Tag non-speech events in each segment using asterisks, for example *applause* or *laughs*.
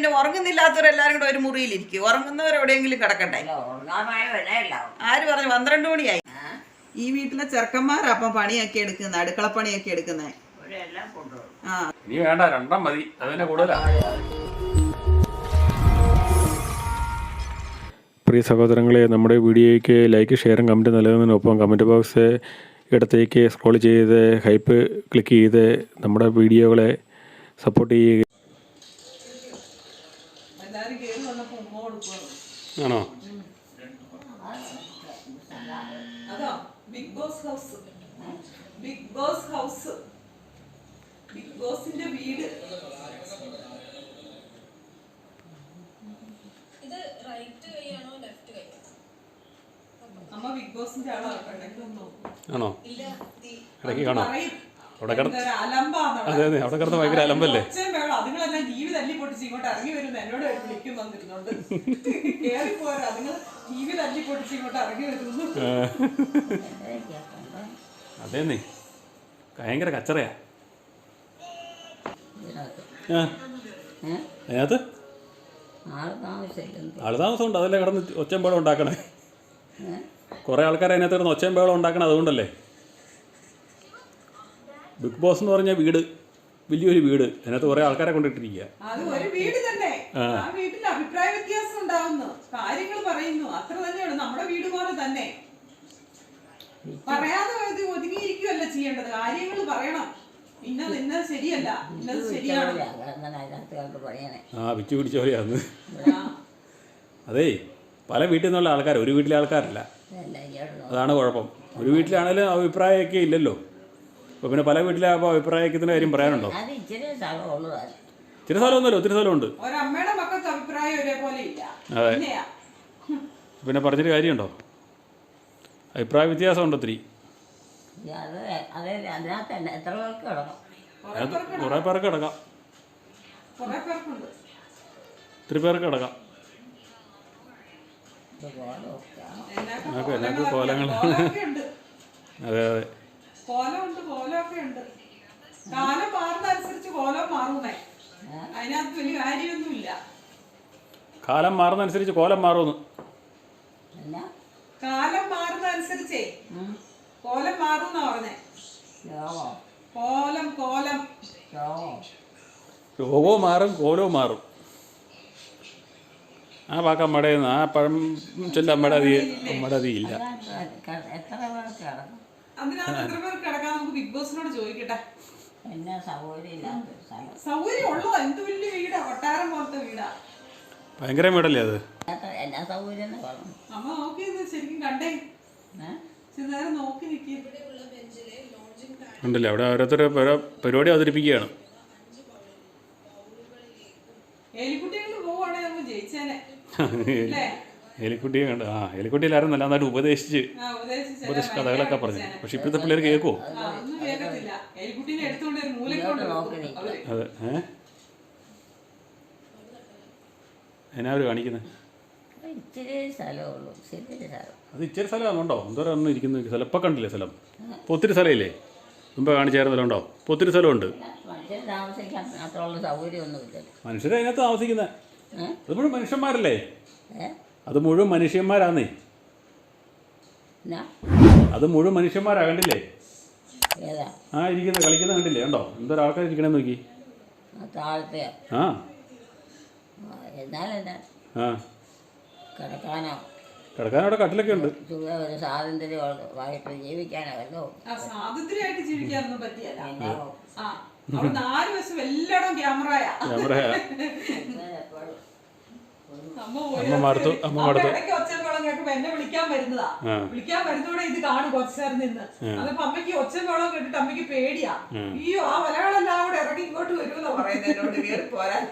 പിന്നെ ഉറങ്ങുന്നില്ലാത്തവരെല്ലാരും കൂടെ ഒരു മുറിയിലിരിക്കും. ഉറങ്ങുന്നവർ എവിടെയെങ്കിലും കിടക്കണ്ടേ? ആര് പറഞ്ഞു? പന്ത്രണ്ട് മണിയായി. ഈ വീട്ടിലെ ചെറുക്കന്മാരാ അപ്പം പണിയൊക്കെ എടുക്കുന്നത് അടുക്കളപ്പണിയൊക്കെ എടുക്കുന്നത് ഇവിടെ എല്ലാം കൊണ്ടുപോകും ആ. ഇനി വേണ്ട രണ്ടാം മതി. അതിനെ കൂടുതലാ. പ്രിയ സഹോദരങ്ങളെ നമ്മുടെ വീഡിയോയ്ക്ക് ലൈക്ക് ഷെയറും കമന്റ് നൽകുന്നതിനൊപ്പം കമന്റ് ബോക്സ് ഇടത്തേക്ക് സ്ക്രോൾ ചെയ്ത് ഹൈപ്പ് ക്ലിക്ക് ചെയ്ത് നമ്മുടെ വീഡിയോകളെ സപ്പോർട്ട് ചെയ്യുക എല്ലാരും കേറി വന്നപ്പോ ഉമ്മ കൊടുക്കുവാണ് ആണോ? Big boss house big boss house big ബോസിന്റെ വീട്. ഇത് റൈറ്റ് കൈയാണോ ലെഫ്റ്റ് കൈയാണോ അമ്മ ബിഗ് ബോസിന്റെ ആണോ? ഇടയ്ക്ക് കാണാം അവിടെ കിടന്ന്. അതെ അതെ അവിടെ കിടന്ന് ഭയങ്കര അലമ്പല്ലേ? അതേന്നേ. ഭയങ്കര കച്ചറയാ. അതിനകത്ത്? ആൾ താമസം ഉണ്ട് അതല്ലേ കിടന്ന് ഒച്ചയും ബഹളം ഉണ്ടാക്കണേ. കുറെ കുറേ ആൾക്കാർ അതിനകത്ത് കിടന്ന് ഒച്ചയും ബഹളം ഉണ്ടാക്കണം അതുകൊണ്ടല്ലേ? ബിഗ് ബോസ് എന്ന് പറഞ്ഞ വീട് വലിയൊരു വീട്. അതിനകത്ത് കുറേ ആൾക്കാരെ കൊണ്ടിട്ടിരിക്കുക. അത് ഒരു വീട് തന്നെ. ആ. വീട്ടിൽ അഭിപ്രായ വ്യത്യാസം ഉണ്ടാവുന്നു. കാര്യങ്ങൾ പറയുന്നു. അത്ര തന്നെയാണ് നമ്മുടെ വീട് പോലെ തന്നെ. പറയാതെ ഇത് ഒതുങ്ങിയിരിക്കുകയല്ല ചെയ്യേണ്ടത്. കാര്യങ്ങൾ പറയണം. ഇന്നത് ഇന്നത് ശരിയല്ല. ഇന്നത് ശരിയാണ്. ആ അതേ പല വീട്ടിൽ നിന്നുള്ള ആൾക്കാർ ഒരു വീട്ടിലെ ആൾക്കാരല്ല. അതാണ് കുഴപ്പം. ഒരു വീട്ടിലാണെങ്കിലും അഭിപ്രായമൊക്കെ ഇല്ലല്ലോ. അപ്പോൾ പിന്നെ പല വീട്ടിലെ അപ്പോൾ അഭിപ്രായത്തിന്റെ കാര്യം പറയാനുണ്ടോ? അത് ഇച്ചിരി സ്ഥലം ഉള്ളതാണ് ഇത്തിരി സ്ഥലമൊന്നുമല്ല ഒത്തിരി സ്ഥലമുണ്ട് ഒരമ്മയുടെ മക്കൾക്ക് അഭിപ്രായം ഒരേപോലെ ഇല്ല. അതെ. പിന്നെ പറഞ്ഞൊരു കാര്യമുണ്ടോ? അഭിപ്രായ വ്യത്യാസമുണ്ട് ഒത്തിരി? അത് അത് അതിനകത്ത് തന്നെ എത്ര പേർക്ക് കിടക്കും? കുറെ അത് പേർക്ക് കുറേ പേർക്ക് കിടക്കാം. കുറെ പേർക്കുണ്ട്. ഒത്തിരി പേർക്ക് കിടക്കാം. ഇത് എന്നൊക്കെ കോലങ്ങൾ. കോലമൊക്കെ ഉണ്ട്. അതെ അതെ. കോലമുണ്ട് കോലമൊക്കെ ഉണ്ട് കാലം മാറുന്നതനുസരിച്ച് കോലം മാറുന്നേ? അതിനകത്ത് വലിയ കാര്യമൊന്നുമില്ല. കാലം മാറുന്നതനുസരിച്ച് കോലം മാറുന്നു കാലം മാറുന്നതനുസരിച്ചേ. കോലം മാറുന്ന പറഞ്ഞേ. കോലം കോലം. രോഗവും മാറും കോലവും മാറും. ആ വാക്ക് അമ്മടേന്ന് ആ പഴം ചൊല്ല അമ്മടതി അതി ഇല്ല എത്ര പേർക്ക് കിടക്കും? അതിനകത്ത് *laughs* എത്ര പേർക്ക് കിടക്കാൻ നമുക്ക് ബിഗ് ബോസിനോട് ചോദിക്കട്ടെ? എന്നാ സൗകര്യം ഇല്ലാത്ത സ്ഥലം സൗകര്യം ഉള്ളതാ. എന്ത് വലിയ വീടാ? കൊട്ടാരം പോലത്തെ വീടാ. ഭയങ്കര വീടല്ലേ അത്? എന്നാ സൗകര്യം എന്ന് പറഞ്ഞു അമ്മ നോക്കി ശരിക്കും കണ്ടേ. ഏ? നോക്കി നിൽക്കി ഉണ്ടല്ലേ? അവിടെ ഓരോരുത്തർ ഓരോ പരിപാടി അവതരിപ്പിക്കുകയാണ്. എലിക്കുട്ടികൾ പോവുകയാണെങ്കിൽ നമുക്ക് ജയിച്ചേനെ. *laughs* അല്ലേ? എലിക്കുട്ടിയെ കണ്ട് ആ എലിക്കുട്ടിയിലായിരുന്നു നല്ല നന്നായിട്ട് ഉപദേശിച്ച് ഉപദേശിച്ച് കഥകളൊക്കെ പറഞ്ഞു. പക്ഷെ ഇപ്പോഴത്തെ പിള്ളേർ കേൾക്കുമോ. അവർ. അതെ ഏ? എന്നാ അവർ കാണിക്കുന്നത് അത് ഇച്ചിരി സ്ഥലമാണുണ്ടോ എന്തോരം ഒന്നും ഇരിക്കുന്ന സ്ഥലം. ഇപ്പം കണ്ടില്ലേ സ്ഥലം? ഇപ്പോൾ ഒത്തിരി സ്ഥലമില്ലേ? മുമ്പ് കാണിച്ചായിരുന്ന സ്ഥലം ഉണ്ടോ? ഇപ്പോൾ ഒത്തിരി സ്ഥലമുണ്ട്. മനുഷ്യരെ അതിനകത്ത് താമസിക്കുന്നത് ഏ? അത് മനുഷ്യന്മാരല്ലേ? അത് മുഴുവൻ മനുഷ്യന്മാരാന്നേ. അത് മുഴുവൻ മനുഷ്യന്മാരാ കണ്ടില്ലേ? ഏതാ? ആ ഇരിക്കുന്ന കളിക്കുന്ന കണ്ടില്ലേ? കണ്ടോ? എന്തൊരു ആൾക്കാർ ഇരിക്കണേ നോക്കി. ആ ആ. കിടക്കാനോ. കട്ടിലൊക്കെ ഉണ്ട് ആ അവിടെ വശം എല്ലായിടം ക്യാമറയാ. അമ്മ മടുത്തു, അമ്മ മടുത്തു. എന്നെ വിളിക്കാൻ വരുന്നതാ. വിളിക്കാൻ വരുന്നോടെ ഇത് കാണും കുറച്ചു നേരം നിന്ന് അതിപ്പോ അമ്മയ്ക്ക് കേട്ടിട്ട് അമ്മയ്ക്ക് പേടിയാ. അയ്യോ ആ വലകളെല്ലാം കൂടെ ഇറങ്ങി ഇങ്ങോട്ട് വരുമെന്നാ പറയുന്നത് എന്നോട്. കയറി പോരാൻ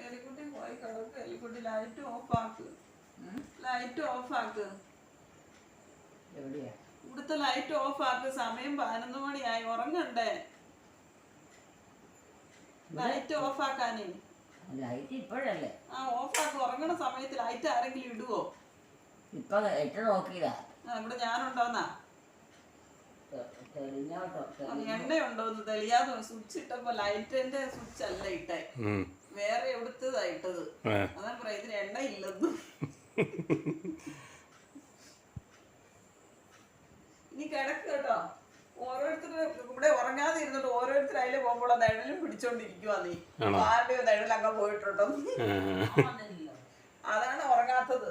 എലിക്കുട്ടി പോയി കിടക്ക് എലിക്കുട്ടി ലൈറ്റ് ഓഫ് ആക്ക് ലൈറ്റ് ഓഫ് ആക്ക് എവിടെയാ ഇവിടുത്തെ ലൈറ്റ് ഓഫ് ആക്ക്. സമയം പതിനൊന്ന് മണിയായി. ഉറങ്ങണ്ടേ? ലൈറ്റ് ഓഫ് ആക്കാനേ. ലൈറ്റ് ഇപ്പോഴല്ലേ? ആ ഓഫ് ആക്ക്. ഉറങ്ങണ സമയത്ത് ലൈറ്റ് ആരെങ്കിലും ഇടുവോ? ഇപ്പൊ എട്ട് നോക്കിയതാ. ഇവിടെ ഞാനുണ്ടോന്നാ? എണ്ണയുണ്ടോ എന്ന് തെളിയാതെ സ്വിച്ച് ഇട്ടപ്പോ ലൈറ്റിന്റെ സ്വിച്ച് അല്ല ഇട്ടേ. വേറെ എവിടുത്തതാ ഇട്ടത്. ആ. അതാ പറയാ ഇതിന് എണ്ണ ഇല്ലെന്ന് ഇനി കിടക്ക് കേട്ടോ ഓരോരുത്തർ ഇവിടെ ഉറങ്ങാതെ ഇരുന്നിട്ട് ഓരോരുത്തർ അതിൽ പോകുമ്പോൾ നിഴലും പിടിച്ചോണ്ടിരിക്കുവാ നീ ആണോ? ആരുടെയോ നിഴൽ അങ്ങ് പോയിട്ടുണ്ടോ? അതാണ് ഉറങ്ങാത്തത്.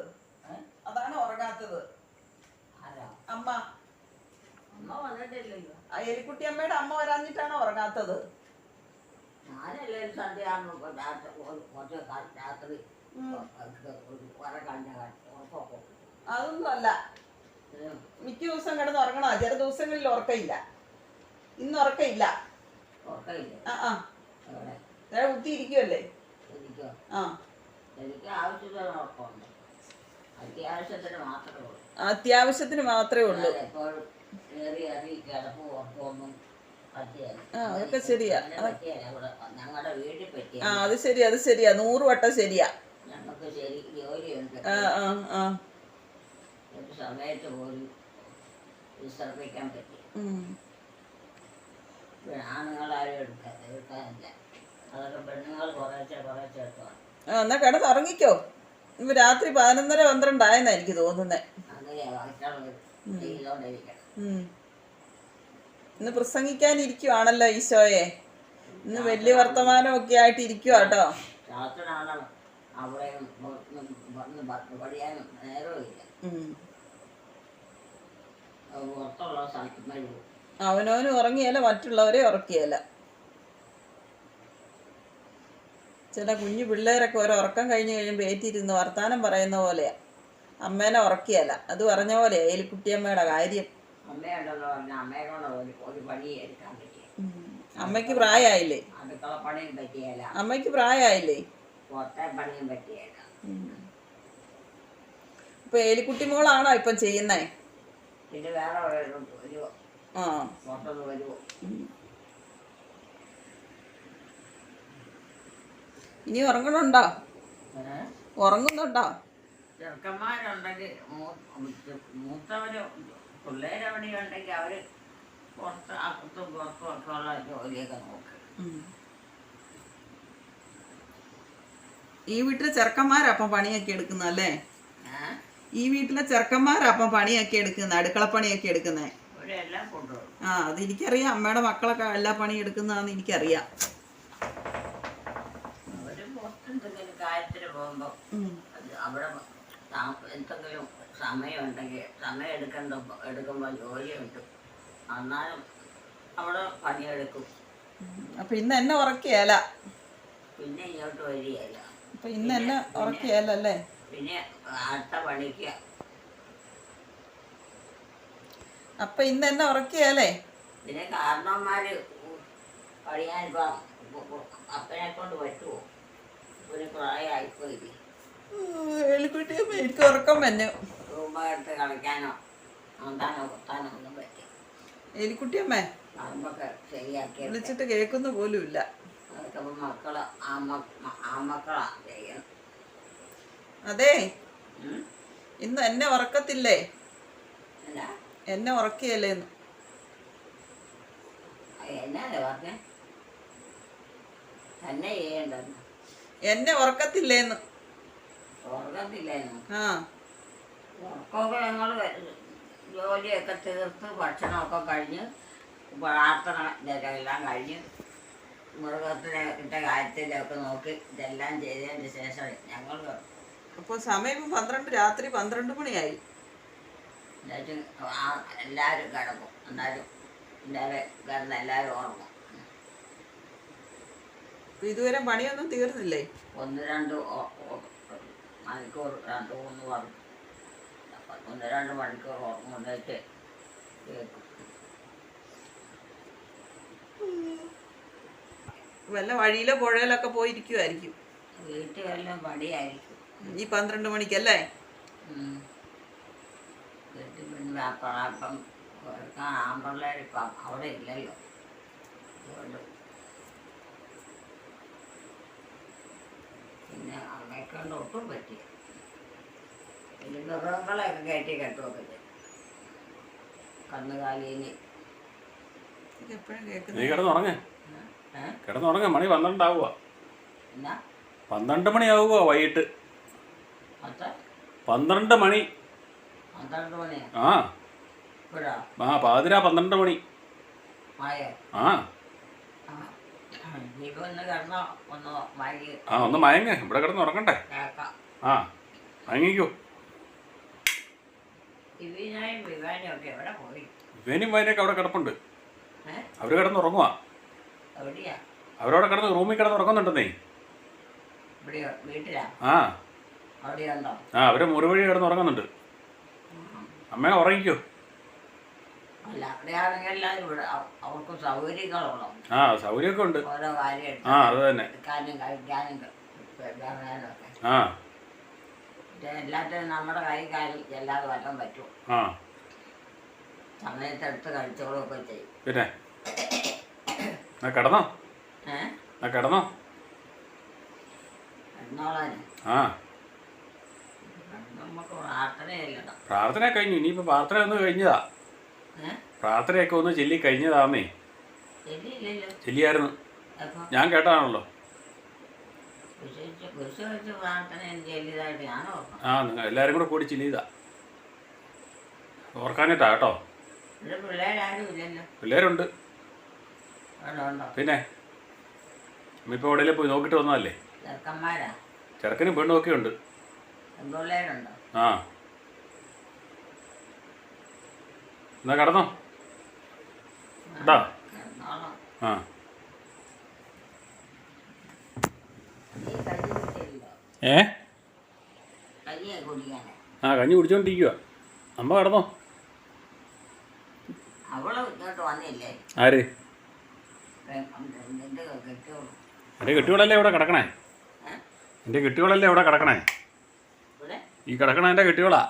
അതാണ് ഉറങ്ങാത്തത്. ആരാ? അമ്മ. എലിക്കുട്ടി അമ്മയുടെ അമ്മ വരാഞ്ഞിട്ടാണ് ഉറങ്ങാത്തത്? അതൊന്നും അല്ല. മിക്ക ദിവസം കിടന്ന് ഉറങ്ങണോ? ചില ദിവസങ്ങളിൽ ഉറക്കയില്ല ഇന്ന് ഉറക്കയില്ല ആ ആ. അവിടെ നേരെ കുത്തിയിരിക്കുമല്ലേ ആ. അത്യാവശ്യത്തിന് മാത്രമേ ഉള്ളൂ. ആ, അതൊക്കെ ശരിയാ. ആ അത് ശരി അത് ശരിയാ. നൂറ് വട്ടം ശരിയാ. ആ ആ ആ. സമയത്ത് പോലും വിശ്രമിക്കാൻ പറ്റി ആണുങ്ങളാരും എടുക്കാതെ എടുക്കാനില്ല അതൊക്കെ പെണ്ണുങ്ങൾ കുറേശ്ശെ കുറേശ്ശെ എടുക്കണം ആ എന്നാ കിടന്ന് ഇറങ്ങിക്കോ ഇപ്പൊ രാത്രി പതിനൊന്നര പന്ത്രണ്ടായെന്നാ എനിക്ക് തോന്നുന്നേ. ഇന്ന് പ്രസംഗിക്കാനിരിക്കുവാണല്ലോ ഈശോയെ. ഇന്ന് വലിയ വർത്തമാനം ഒക്കെ ആയിട്ട് ഇരിക്കുക കേട്ടോ നേരമില്ല പുറത്തുള്ള സ്ഥലത്ത് അവനവനും ഉറങ്ങിയല്ല മറ്റുള്ളവരെ ഉറക്കിയല്ല. ചില കുഞ്ഞു പിള്ളേരൊക്കെ ഒരു ഉറക്കം കഴിഞ്ഞ് കഴിയുമ്പോൾ ഏറ്റിരുന്ന് വർത്താനം പറയുന്ന പോലെയാ. അമ്മേനെ ഉറക്കിയല്ല അത് പറഞ്ഞ പോലെയാ എലിക്കുട്ടിയമ്മയുടെ കാര്യം. അമ്മയ്ക്ക് പ്രായമായില്ലേ അമ്മയ്ക്ക് പ്രായമായില്ലേ ഇപ്പൊ എലിക്കുട്ടി മോളാണോ ഇപ്പം ചെയ്യുന്നേ? പിന്നെ വേറെ ആ. പുറത്തുനിന്ന് വരുമോ ഇനി ഉറങ്ങണുണ്ടോ? ഉറങ്ങുന്നുണ്ടോ? ചെറുക്കന്മാരുണ്ടെങ്കിൽ മൂത്തവര് പിള്ളേരവിടെ ഉണ്ടെങ്കിൽ അവർ പുറത്ത് അകത്തും പുറത്തും ഒക്കെ ഉള്ള ജോലിയൊക്കെ നോക്കും. ഈ വീട്ടിലെ ചെറുക്കന്മാരാ അപ്പം പണിയൊക്കെ എടുക്കുന്നല്ലേ ഈ വീട്ടിലെ ചെറുക്കന്മാരാ അപ്പം പണിയൊക്കെ എടുക്കുന്ന അടുക്കളപ്പണിയൊക്കെ എടുക്കുന്നേ ആ അത് എനിക്കറിയാം അമ്മയുടെ മക്കളൊക്കെ എല്ലാ പണി എടുക്കുന്നതാന്ന് എനിക്കറിയാം. അവിടെ എന്തെങ്കിലും സമയമുണ്ടെങ്കിൽ സമയം എടുക്കേണ്ട എടുക്കുമ്പോൾ ജോലിയുണ്ട്. എന്നാലും അവിടെ പണിയെടുക്കും. അപ്പൊ ഇന്ന് എന്നെ ഉറക്കിയല്ല പിന്നെ ഇങ്ങോട്ട് വരികയല്ല. അപ്പൊ ഇന്ന് എന്നെ ഉറക്കിയല്ലേ പിന്നെ അടുത്ത പണിക്ക് അപ്പൊ ഇന്ന് എന്നെ ഉറക്കിയാലേ? പിന്നെ കാരണവന്മാര് പണിയാനിപ്പം അപ്പനെ കൊണ്ട് പറ്റുമോ ഒരു പ്രായമായിപ്പോയില്ലേ? എലിക്കുട്ടിയമ്മ എനിക്ക് ഉറക്കം വന്നു. റൂമെടുത്ത് കളിക്കാനോ കുത്താനോ ഒന്നും എലിക്കുട്ടിയമ്മേ ശരിയാക്കി വിളിച്ചിട്ട് കേൾക്കുന്ന പോലും ഇല്ല. അതൊക്കെ മക്കൾ ആമക്കളാ ചെയ്യണം അതെ ഇന്ന് എന്നെ ഉറക്കത്തില്ലേ? അല്ല എന്നെ ഉറക്കിയല്ലേ എന്ന്. ഉറക്കത്തില്ലേന്ന്. ആ. ഉറക്കമൊക്കെ ഞങ്ങൾ ജോലിയൊക്കെ തീർത്ത് ഭക്ഷണമൊക്കെ കഴിഞ്ഞ് പ്രാർത്ഥന ഇതൊക്കെ എല്ലാം കഴിഞ്ഞ് മൃഗത്തിലെ കാര്യത്തിലൊക്കെ നോക്കി ഇതെല്ലാം ചെയ്തതിന് ശേഷം ഞങ്ങൾ അപ്പൊ സമയം പന്ത്രണ്ട് രാത്രി പന്ത്രണ്ട് മണിയായി. എന്നിട്ട് എല്ലാവരും കിടക്കും. എന്നാലും എല്ലാവരും കിടന്ന് എല്ലാവരും ഓർക്കും ഇതുവരെ പണിയൊന്നും തീർന്നില്ലേ? ഒന്ന് രണ്ട് മണിക്കൂർ രണ്ട് മൂന്ന് പറഞ്ഞു. ഒന്ന് രണ്ട് മണിക്കൂർ ഉറങ്ങുന്നേറ്റ് കേൾക്കും. വല്ല വഴിയിലോ പുഴയിലൊക്കെ പോയിരിക്കുമായിരിക്കും വീട്ടിലെല്ലാം പണിയായിരിക്കും. ഈ പന്ത്രണ്ട് മണിക്കല്ലേ? അപ്പം കൊടുക്കാൻ ആമ്പിള്ളേർ ഇപ്പം അവിടെ ഇല്ലല്ലോ. അതുകൊണ്ട് പിന്നെ അമ്മയെക്കൊണ്ട് ഒട്ടും പറ്റിയ പിന്നെ മൃഗങ്ങളെയൊക്കെ കയറ്റി കെട്ടുമൊക്കെ ചെയ്യും കന്നുകാലീന് നീ കിടന്നുറങ്ങ. മണി പന്ത്രണ്ടാവുക പന്ത്രണ്ട് മണിയാവുക വൈകിട്ട്. പന്ത്രണ്ട് മണി. ആ. ആ പാതിര പന്ത്രണ്ട് മണി. ആ. ആ ഒന്ന് മയങ്ങ. ഇവിടെ കിടന്ന് ഉറങ്ങണ്ടേ? ആ മയങ്ങിക്കോ. ഇവനും വൈനൊക്കെ അവിടെ കിടപ്പുണ്ട്. അവർ കിടന്ന് ഉറങ്ങുവാ. അവരവിടെ കിടന്ന് റൂമിൽ കിടന്ന് ഉറങ്ങുന്നുണ്ടെന്നേ. ആ. ആ അവർ മുറിവഴി കിടന്ന് ഉറങ്ങുന്നുണ്ട്. അമ്മ ഉറങ്ങിക്കോ. അല്ല അവിടെയാണെങ്കിൽ എല്ലാവരും ഇവിടെ. അവർക്ക് ആ സൗകര്യമൊക്കെ ഉണ്ട്. ഓരോ കാര്യം ആ അത് തന്നെ. എടുക്കാനും കഴിക്കാനും പറയാനും ഒക്കെ. ആ. എല്ലാത്തിനും നമ്മുടെ കൈ കാര്യം എല്ലാതും വല്ലതും പറ്റും. ആ. സമയത്തെടുത്ത് കഴിച്ചോളൊക്കെ ചെയ്യും. പിന്നെ? ആ കിടന്നോ? ഏ? ആ കിടന്നോ? ആ. പ്രാർത്ഥന കഴിഞ്ഞു. ഇനിയിപ്പോൾ പ്രാർത്ഥന ഒന്ന് കഴിഞ്ഞതാ. പ്രാർത്ഥനയൊക്കെ ഒന്ന് ചെല്ലി കഴിഞ്ഞതാന്നേ. ചെല്ലിയായിരുന്നു. ഞാൻ കേട്ടാണല്ലോ ആ നിങ്ങൾ എല്ലാവരും കൂടെ കൂടി ചെല്ലിയതാ. ഓർക്കാനിട്ടാ കേട്ടോ. പിള്ളേരുണ്ട്. പിന്നെ? ഇപ്പൊ എവിടെയെങ്കിലും പോയി നോക്കിയിട്ട് വന്നതല്ലേ? ചെറുക്കനും പെണ്ണും ഒക്കെ ഉണ്ട്. ആ. എന്നാ കടന്നോ. കേട്ടോ ആ. ഏ? ആ കഞ്ഞി കുടിച്ചോണ്ടിരിക്കുക അമ്മ കടന്നോ. ആര്? എന്റെ എന്റെ കെട്ടികളല്ലേ ഇവിടെ കിടക്കണേ? എന്റെ എന്റെ കെട്ടികളല്ലേ ഇവിടെ കിടക്കണേ? ഈ കിടക്കണ എന്റെ കെട്ടിയോളാ.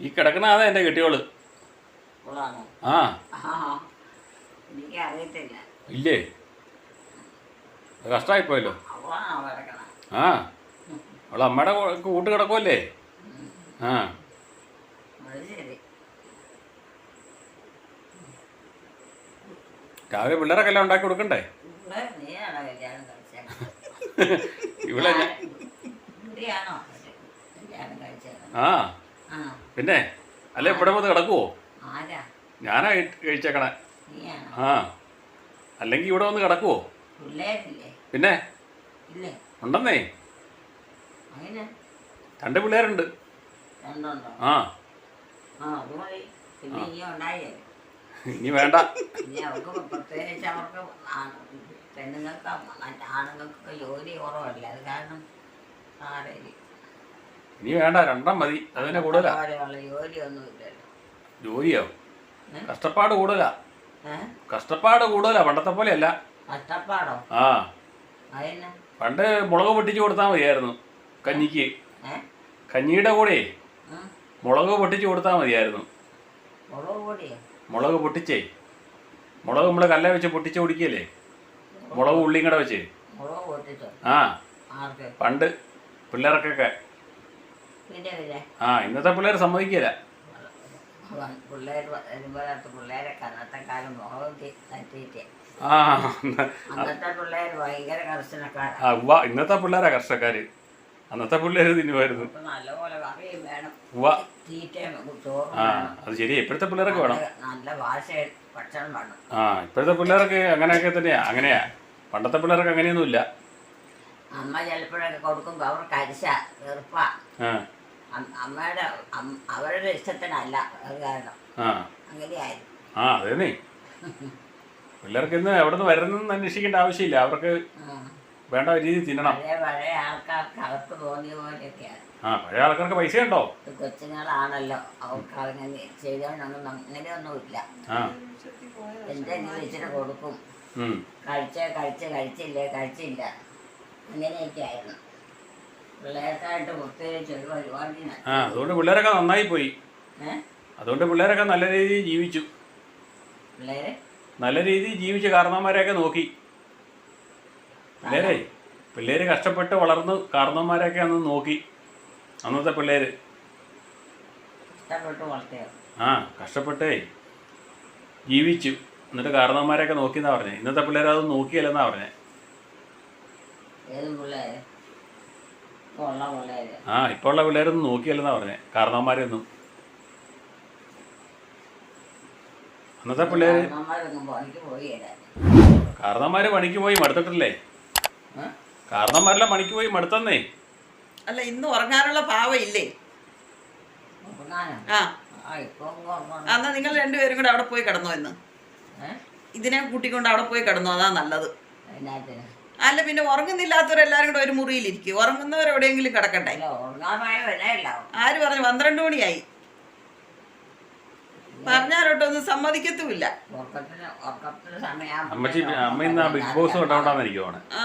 ഈ കിടക്കണ അതാ എന്റെ കെട്ടിയോൾ. ആ. ഇല്ലേ? കഷ്ടമായിപ്പോയല്ലോ ആ. അവളെ അമ്മയുടെ കൂട്ട് കിടക്കുമല്ലേ ആ. രാവിലെ പിള്ളേരൊക്കെ എല്ലാം ഉണ്ടാക്കി കൊടുക്കണ്ടേ? ഇവിടെ ആ. പിന്നെ? അല്ലെ ഇവിടെ വന്ന് കിടക്കുവോ? ഞാനാ കഴിച്ചേക്കണ. ആ. അല്ലെങ്കിൽ ഇവിടെ വന്ന് കിടക്കുവോ? പിന്നെ? ഉണ്ടെന്നേ. രണ്ട് പിള്ളേരുണ്ട്. ആ. ഇനി വേണ്ട. പെണ്ണുങ്ങൾക്ക് മറ്റ് ആണുങ്ങൾക്കൊക്കെ ജോലി കുറവല്ലേ? അത് കാരണം ഇനി വേണ്ട രണ്ടാം മതി. അതിനെ കൂടുതലാ. ഇല്ലല്ലോ ജോലിയോ? കഷ്ടപ്പാട് കൂടുതലാ. ഏ? കഷ്ടപ്പാട് കൂടുതലാ. പണ്ടത്തെ പോലെയല്ല. കഷ്ടപ്പാടോ? ആ. അതിന് പണ്ട് മുളക് പൊട്ടിച്ച് കൊടുത്താൽ മതിയായിരുന്നു. കഞ്ഞിക്ക്. ഏ? കഞ്ഞിയുടെ കൂടെ ഉം. മുളക് പൊട്ടിച്ച് കൊടുത്താൽ മതിയായിരുന്നു. മുളക് പൊടിയോ? മുളക് പൊട്ടിച്ചേ. മുളക് നമ്മൾ കല്ല വെച്ച് പൊട്ടിച്ച് കുടിക്കല്ലേ? മുളക് ഉള്ളിയും കൂടെ വെച്ച്. മുളക് പൊട്ടിച്ചോ? ആ. ആർക്ക്? പണ്ട് പിള്ളേർക്കൊക്കെ. ആ ഇന്നത്തെ പിള്ളേർ സമ്മതിക്കില്ല ഇന്നത്തെ പിള്ളേരാ കർഷക്കാര് അന്നത്തെ പിള്ളേര് തിന്നുമായിരുന്നു. അത് ശരി ഇപ്പോഴത്തെ പിള്ളേരൊക്കെ വേണം. ആ ഇപ്പോഴത്തെ പിള്ളേരൊക്കെ അങ്ങനെയൊക്കെ തന്നെയാ. അങ്ങനെയാ. പണ്ടത്തെ പിള്ളേർക്ക് അങ്ങനെയൊന്നുമില്ല. അമ്മ ചിലപ്പോഴൊക്കെ കൊടുക്കുമ്പോൾ അവർക്ക് അരിശ വെറുപ്പാ. അമ്മയുടെ അവരുടെ ഇഷ്ടത്തിനല്ല അത് കാരണം. അങ്ങനെയായിരുന്നു. ആ അതേന്നേ. പിള്ളേർക്ക് ഇന്ന് എവിടെ നിന്ന് വരുന്നെന്ന് അന്വേഷിക്കേണ്ട ആവശ്യമില്ല. അവർക്ക്. വേണ്ട രീതി തിന്നണം. പഴയ ആൾക്കാർക്ക് അവർക്ക് തോന്നിയ പോലെയൊക്കെയാണ് ആ പഴയ ആൾക്കാർക്ക് പൈസ ഉണ്ടോ? കൊച്ചുങ്ങളാണല്ലോ. അവർക്ക് അവനെ ചെയ്തോണ്ടൊന്നും അങ്ങനെയൊന്നുമില്ല ആ. എന്തെങ്കിലും ഇച്ചിരി കൊടുക്കും. കഴിച്ച് കഴിച്ച് കഴിച്ചില്ലേ കഴിച്ചില്ല. അങ്ങനെയൊക്കെ ആയിരുന്നു. പിള്ളേർക്കായിട്ട് പ്രത്യേകിച്ച് ആ അതുകൊണ്ട് പിള്ളേരൊക്കെ നന്നായി പോയി അതുകൊണ്ട് പിള്ളേരൊക്കെ നല്ല രീതിയിൽ ജീവിച്ചു. പിള്ളേര്? നല്ല രീതിയിൽ ജീവിച്ച് കാരണവന്മാരെയൊക്കെ നോക്കി. പിള്ളേരെ പിള്ളേര് കഷ്ടപ്പെട്ട് വളർന്ന് കാരണവന്മാരെയൊക്കെ അന്ന് നോക്കി. അന്നത്തെ പിള്ളേര്. ആ കഷ്ടപ്പെട്ടേ ജീവിച്ചു. എന്നിട്ട് കാരണവന്മാരെയൊക്കെ നോക്കിയെന്നാ പറഞ്ഞത് ഇന്നത്തെ പിള്ളേർ അത് നോക്കിയല്ലെന്നാ പറഞ്ഞത് ഏത് പിള്ളേര് ഇപ്പൊ ഉള്ള പിള്ളേര് ആ ഇപ്പോൾ ഉള്ള പിള്ളേരൊന്നും നോക്കിയല്ലെന്നാ പറഞ്ഞേ. കാരണവന്മാരെയൊന്നും. അന്നത്തെ പിള്ളേര് കാരണവന്മാര് പണിക്ക് പോയി മടുത്തിട്ടില്ലേ? കാരണവന്മാരെല്ലാം പണിക്ക് പോയി മടുത്തന്നേ. അല്ല ഇന്ന് ഉറങ്ങാനുള്ള പാവയില്ലേ ആ. ഇപ്പൊ എന്നാ നിങ്ങൾ രണ്ടുപേരും കൂടെ അവിടെ പോയി കിടന്നോ എന്ന് ഏഹ് ഇതിനെ കൂട്ടിക്കൊണ്ട് അവിടെ പോയി കിടന്നോ അതാ നല്ലത്. അല്ല പിന്നെ ഉറങ്ങുന്നില്ലാത്തവരെല്ലാരും കൂടെ ഒരു മുറിയിലിരിക്കും. ഉറങ്ങുന്നവർ എവിടെയെങ്കിലും കിടക്കണ്ടേ? ആര് പറഞ്ഞു? പന്ത്രണ്ട് മണിയായി. പറഞ്ഞാലോട്ടൊന്നും സമ്മതിക്കത്തുമില്ല. ബിഗ് ബോസ് കണ്ടോണ്ടാന്ന് എനിക്ക് തോന്നണേ. ആ.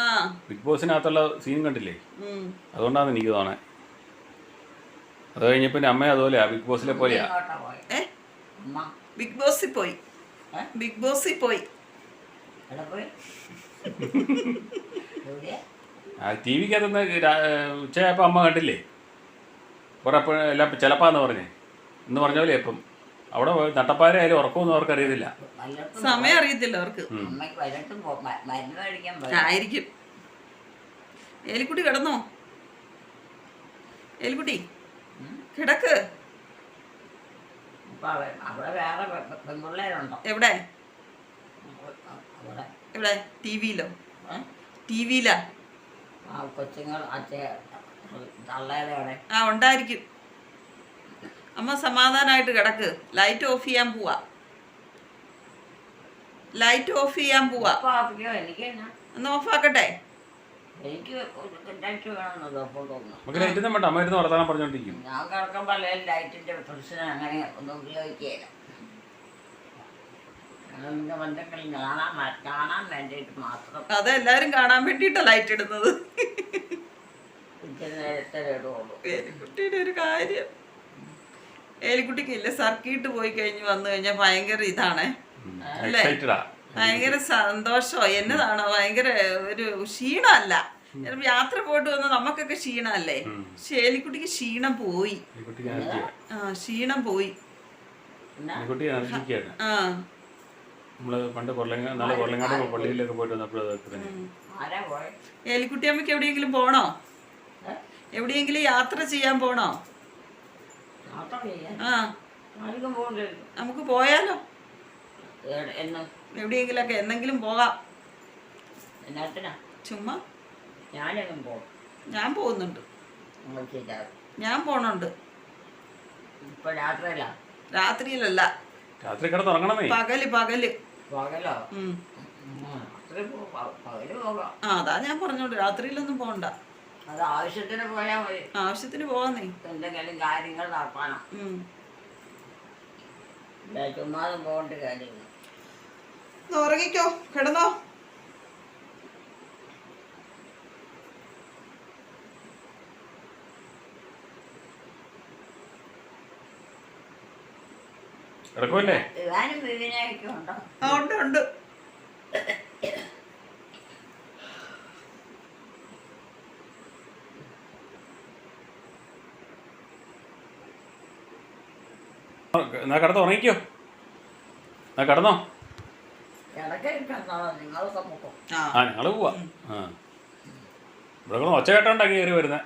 ബിഗ് ബോസിനകത്തുള്ള സീൻ കണ്ടില്ലേ? അതുകൊണ്ടാന്ന് എനിക്ക് തോന്നണേ. അത് കഴിഞ്ഞപ്പോ അമ്മ അതുപോലെയാ ബിഗ് ബോസിലെ പോലെയാ. ബിഗ് ബോസിൽ പോയി. ബിഗ് ബോസിൽ പോയി? ടി വിക്കകത്തുനിന്ന് ഉച്ചയായപ്പോൾ അമ്മ കണ്ടില്ലേ? കുറെ എല്ലാം ചിലപ്പാന്ന് പറഞ്ഞേ. എന്ന് പറഞ്ഞ പോലെ ഇപ്പം. അവിടെ പോയി നട്ടപ്പാരായാലും ഉറക്കമൊന്നും അവർക്ക് അറിയത്തില്ല. സമയം അറിയത്തില്ല അവർക്ക്. ആയിരിക്കും. എലിക്കുട്ടി കിടന്നോ? എലിക്കുട്ടി കിടക്ക്. എവിടെ? എവിടെ ടി വിയിലോ ടി വിയിലാ ആ കൊച്ചുങ്ങൾ ഉണ്ടായിരിക്കും. അമ്മ സമാധാനമായിട്ട് കിടക്ക്. ലൈറ്റ് ഓഫ് ചെയ്യാൻ പോവാ. ലൈറ്റ് ഓഫ് ചെയ്യാൻ പോവാ. ഒന്ന് എനിക്ക് ഒരു ലൈറ്റ് വേണ്ട. അമ്മ ഇരുന്ന് വർത്താനം പറഞ്ഞോണ്ടിരിക്കും. ഞാൻ കിടക്കുമ്പോൾ ലൈറ്റിന്റെ പ്രശ്നം അങ്ങനെ ഒന്നും ഉപയോഗിക്കുകയില്ല. പിന്നെ എന്തെങ്കിലും കാണാൻ മ- കാണാൻ വേണ്ടിയിട്ട് മാത്രം. അതെല്ലാരും കാണാൻ വേണ്ടിയിട്ടാ ലൈറ്റ് ഇടുന്നത്. നേരത്തെ ഇടുള്ളൂ ഒരു കാര്യം. ഏലിക്കുട്ടിക്ക് ഇല്ല സർക്കിട്ട് പോയി കഴിഞ്ഞ് വന്നു കഴിഞ്ഞാൽ ഭയങ്കര ഇതാണേ. അല്ലേ? എക്സൈറ്റഡാ ഭയങ്കര സന്തോഷോ എന്നതാണോ? ഭയങ്കര ഒരു ക്ഷീണമല്ല. ചിലപ്പോ യാത്ര പോയിട്ട് വന്ന നമുക്കൊക്കെ ക്ഷീണമല്ലേ? പക്ഷെ ഏലിക്കുട്ടിക്ക് ക്ഷീണം പോയി. ആ ക്ഷീണം പോയി. പിന്നെ ഈ കുട്ടി എനർജിക്കാണ് ആ. പണ്ട് കൊല്ലങ്ങ നാളെ കൊല്ലങ്ങാട് പള്ളിയിലൊക്കെ പോയിട്ട് വന്നപ്പോൾ അതൊക്കെ തന്നെ ആരാ പോയി? എവിടെയെങ്കിലും പോണോ? എവിടെയെങ്കിലും യാത്ര ചെയ്യാൻ പോണോ? ആ. നമുക്ക് പോയാലോ? എവിടെയെങ്കിലൊക്കെ എന്തെങ്കിലും പോകാം. ചുമ്മാ? ഞാൻ പോകുന്നുണ്ട്. ഞാൻ പോണുണ്ട്. ഇപ്പൊ രാത്രിയില്ല. രാത്രിയിലല്ല. രാത്രി പകൽ പകൽ. ആ അതാ ഞാൻ പറഞ്ഞോണ്ട് രാത്രിയിലൊന്നും പോകണ്ട അത് ആവശ്യത്തിന് പോയാൽ മതി. ആവശ്യത്തിന് പോവാന്നേ. എന്തെങ്കിലും കാര്യങ്ങൾ നടത്താനോ ചുമ്മാതെ പോകേണ്ട കാര്യമില്ല. ഉറങ്ങിക്കോ. കിടന്നോ. ഉണ്ടോ? ഉണ്ട് എന്നാ കിടന്ന് ഉറങ്ങിക്കോ. എന്നാ കിടന്നോ. ആ. ഞങ്ങൾ പോവാ. ആ. ഇവിടെ കിടന്ന് ഒച്ച കേട്ടോണ്ടാ കയറി വരുന്നത്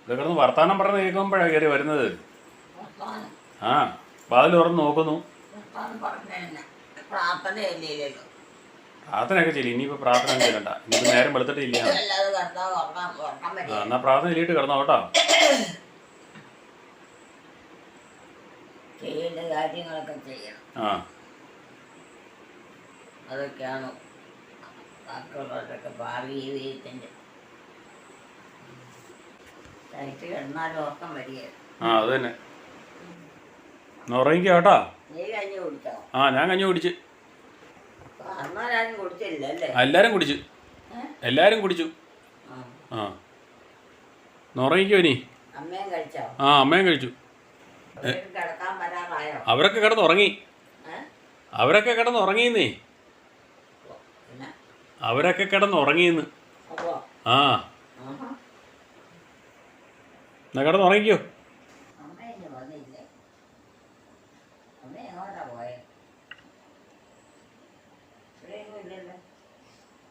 ഇവിടെ കിടന്ന് വർത്താനം പറഞ്ഞ് കേൾക്കുമ്പോഴാണ് കയറി വരുന്നത്. ആ. വാതിൽ തുറന്ന് നോക്കുന്നു. പ്രാർത്ഥനയൊക്കെ ചെയ്യില്ല? ഇനിയിപ്പോൾ പ്രാർത്ഥന ചെയ്യണ്ട. ഇനിയിപ്പോൾ നേരം വെളുത്തിട്ടില്ല എന്നാ പ്രാർത്ഥന ചെല്ലിട്ട് കിടന്നോ കേട്ടോ. ചെയ്യേണ്ട കാര്യങ്ങളൊക്കെ ചെയ്യണം. ആ. അതൊക്കെയാണ് ബാക്കിയുള്ളവരൊക്കെ ഭാവി ജീവിതത്തിന്റെ. കഴിച്ച് കിടന്നാലും ഉറക്കം വരികയില്ല. ആ അത് തന്നെ. ഉറങ്ങിക്കോ കേട്ടോ. ആ ഞാൻ കഞ്ഞി കുടിച്ച്. എല്ലാരും കുടിച്ചു. എല്ലാരും കുടിച്ചു. ആ. ഉറങ്ങിക്കോ ഇനി. ആ അമ്മയും കഴിച്ചു. അവരും അവരൊക്കെ കിടന്ന് ഉറങ്ങി അവരൊക്കെ കിടന്ന് ഉറങ്ങിയെന്നേ അവരൊക്കെ കിടന്ന് ഉറങ്ങിയെന്ന് ആ. എന്നാ കിടന്ന് ഉറങ്ങിക്കോ അമ്മ ഇനി വന്നില്ലേ അമ്മ എങ്ങോട്ടാ പോയത്